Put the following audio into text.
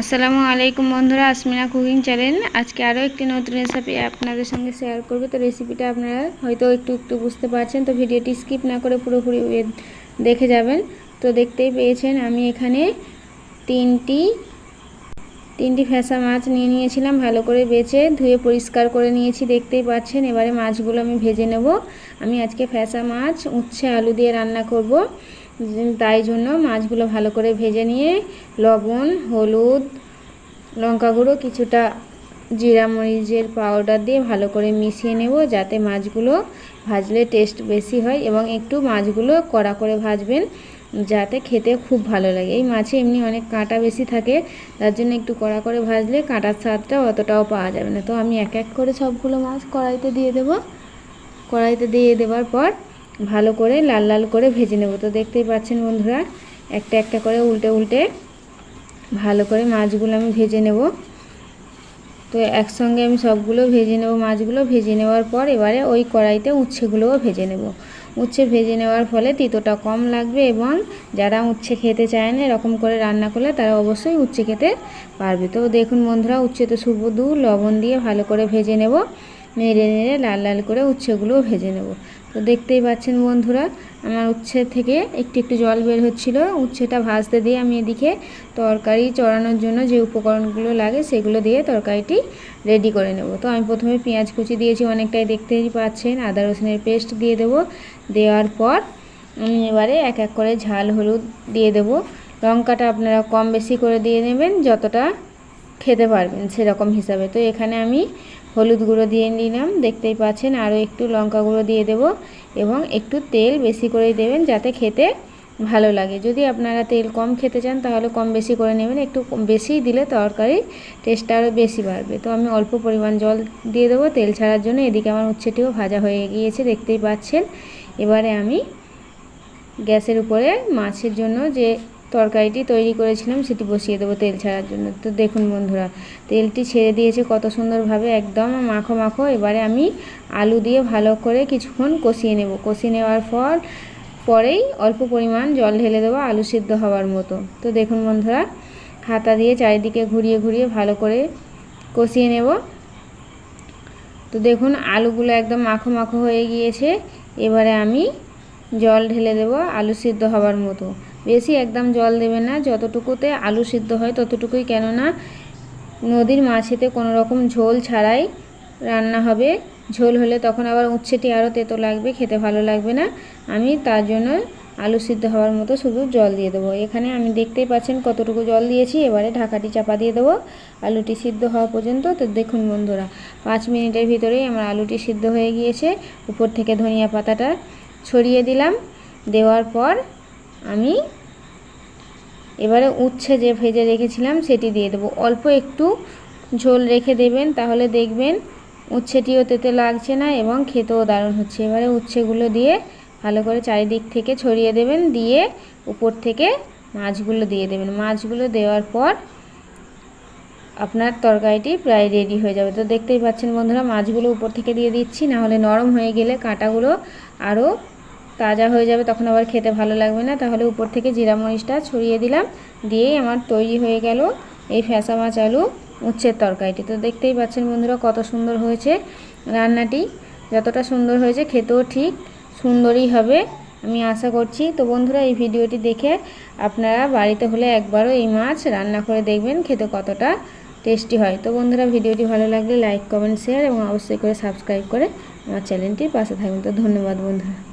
আসসালামু আলাইকুম বন্ধুরা, আসমিনা কুকিং চ্যানেল। আজকে আরও একটি নতুন রেসিপি আপনাদের সঙ্গে শেয়ার করবে। তো রেসিপিটা আপনারা হয়তো একটু একটু বুঝতে পারছেন, তো ভিডিওটি স্কিপ না করে পুরোপুরি দেখে যাবেন। তো দেখতেই পেয়েছেন, আমি এখানে তিনটি তিনটি ফ্যাসা মাছ নিয়ে নিয়েছিলাম, ভালো করে বেছে ধুয়ে পরিষ্কার করে নিয়েছি, দেখতেই পাচ্ছেন। এবারে মাছগুলো আমি ভেজে নেব। আমি আজকে ফ্যাসা মাছ, উচ্ছে, আলু দিয়ে রান্না করব। তাই জন্য মাছগুলো ভালো করে ভেজে নিয়ে লবণ, হলুদ, লঙ্কা গুঁড়ো, কিছুটা জিরা মরিচের পাউডার দিয়ে ভালো করে মিশিয়ে নেব যাতে মাছগুলো ভাজলে টেস্ট বেশি হয় এবং একটু মাছগুলো কড়া করে ভাজবেন যাতে খেতে খুব ভালো লাগে। এই মাছে এমনি অনেক কাঁটা বেশি থাকে, তার জন্য একটু কড়া করে ভাজলে কাঁটার স্বাদটা অতটাও পাওয়া যাবে না। তো আমি এক এক করে সবগুলো মাছ কড়াইতে দিয়ে দেব। কড়াইতে দিয়ে দেওয়ার পর ভালো করে লাল লাল করে ভেজে নেব। তো দেখতেই পাচ্ছেন বন্ধুরা, একটা একটা করে উল্টে উল্টে ভালো করে মাছগুলো আমি ভেজে নেব। তো একসঙ্গে আমি সবগুলো ভেজে নেব মাছগুলো। ভেজে নেওয়ার পর এবারে ওই কড়াইতে উচ্ছেগুলোও ভেজে নেব। উচ্ছে ভেজে নেওয়ার ফলে তিতোটা কম লাগবে এবং যারা উচ্ছে খেতে চায় না, এরকম করে রান্না করলে তারা অবশ্যই উচ্ছে খেতে পারবে। তো দেখুন বন্ধুরা উচ্ছেতে সুবধু লবণ দিয়ে ভালো করে ভেজে নেব। নেড়ে নেড়ে লাল লাল করে উচ্ছেগুলোও ভেজে নেব। তো দেখতেই পাচ্ছেন বন্ধুরা, আমার উচ্ছে থেকে একটু একটু জল বের হচ্ছিল। উচ্ছেটা ভাজতে দিয়ে আমি এদিকে তরকারি চড়ানোর জন্য যে উপকরণগুলো লাগে সেগুলো দিয়ে তরকারিটি রেডি করে নেব। তো আমি প্রথমে পেঁয়াজ কুচি দিয়েছি, অনেকটাই দেখতেই পাচ্ছেন। আদা রসুনের পেস্ট দিয়ে দেব। দেওয়ার পর আমি এবারে এক এক করে ঝাল হলুদ দিয়ে দেব। লঙ্কাটা আপনারা কম বেশি করে দিয়ে নেবেন, যতটা খেতে পারবেন সেরকম হিসাবে। তো এখানে আমি হলুদ গুঁড়ো দিয়ে নিলাম। দেখতেই পাচ্ছেন আরও একটু লঙ্কা গুঁড়ো দিয়ে দেব এবং একটু তেল বেশি করেই দেবেন যাতে খেতে ভালো লাগে। যদি আপনারা তেল কম খেতে চান তাহলে কম বেশি করে নেবেন। একটু বেশি দিলে তরকারি টেস্টটা আরও বেশি বাড়বে। তো আমি অল্প পরিমাণ জল দিয়ে দেবো। তেল ছাড়ার জন্য এদিকে আমার উচ্ছেটিও ভাজা হয়ে গিয়েছে, দেখতেই পাচ্ছেন। এবারে আমি গ্যাসের উপরে মাছের জন্য যে তরকারিটি তৈরি করেছিলাম, সেটি বসিয়ে দেবো তেল ছাড়ার জন্য। তো দেখুন বন্ধুরা, তেলটি ছেড়ে দিয়েছে কত সুন্দরভাবে, একদম মাখো মাখো। এবারে আমি আলু দিয়ে ভালো করে কিছুক্ষণ কষিয়ে নেব। কষিয়ে নেওয়ার পর, পরেই অল্প পরিমাণ জল ঢেলে দেবো আলু সিদ্ধ হওয়ার মতো। তো দেখুন বন্ধুরা, হাতা দিয়ে চারিদিকে ঘুরিয়ে ঘুরিয়ে ভালো করে কষিয়ে নেব। তো দেখুন আলুগুলো একদম মাখো মাখো হয়ে গিয়েছে। এবারে আমি জল ঢেলে দেব আলু সিদ্ধ হওয়ার মতো। বেশি একদম জল দেবে না। যতটুকুতে আলু সিদ্ধ হয় ততটুকুই, কেননা নদীর মাছেতে কোনো রকম ঝোল ছাড়াই রান্না হবে। ঝোল হলে তখন আবার উচ্ছেটি আরও তেতো লাগবে, খেতে ভালো লাগবে না। আমি তার জন্য আলু সিদ্ধ হওয়ার মতো শুধু জল দিয়ে দেবো। এখানে আমি দেখতেই পাচ্ছেন কতটুকু জল দিয়েছি। এবারে ঢাকাটি চাপা দিয়ে দেবো। আলুটি সিদ্ধ হওয়া পর্যন্ত তো দেখুন বন্ধুরা, পাঁচ মিনিটের ভিতরেই আমার আলুটি সিদ্ধ হয়ে গিয়েছে। উপর থেকে ধনিয়া পাতাটা ছড়িয়ে দিলাম। দেওয়ার পর আমি এবারে উচ্ছে যে ভেজে রেখেছিলাম সেটি দিয়ে দেবো। অল্প একটু ঝোল রেখে দেবেন, তাহলে দেখবেন উচ্ছেটিও তেতে লাগছে না এবং খেতেও দারুণ হচ্ছে। এবারে উচ্ছেগুলো দিয়ে ভালো করে চারিদিক থেকে ছড়িয়ে দেবেন, দিয়ে উপর থেকে মাছগুলো দিয়ে দেবেন। মাছগুলো দেওয়ার পর আপনার তরকারিটি প্রায় রেডি হয়ে যাবে। তো দেখতেই পাচ্ছেন বন্ধুরা, মাছগুলো উপর থেকে দিয়ে দিচ্ছি না হলে নরম হয়ে গেলে কাঁটাগুলো আরও তাজা হয়ে যাবে, তখন আবার খেতে ভালো লাগবে না। তাহলে উপর থেকে জিরা মরিচটা ছড়িয়ে দিলাম, দিয়েই আমার তৈরি হয়ে গেল এই ফ্যাসা মাছ আলু উচ্ছের তরকারিটি। তো দেখতেই পাচ্ছেন বন্ধুরা, কত সুন্দর হয়েছে রান্নাটি। যতটা সুন্দর হয়েছে খেতেও ঠিক সুন্দরই হবে, আমি আশা করছি। তো বন্ধুরা, এই ভিডিওটি দেখে আপনারা বাড়িতে হলে একবারও এই মাছ রান্না করে দেখবেন, খেতে কতটা টেস্টি হয়। তো বন্ধুরা, ভিডিওটি ভালো লাগলে লাইক, কমেন্ট, শেয়ার এবং অবশ্যই করে সাবস্ক্রাইব করে আমার চ্যানেলটির পাশে থাকবেন তো ধন্যবাদ বন্ধুরা।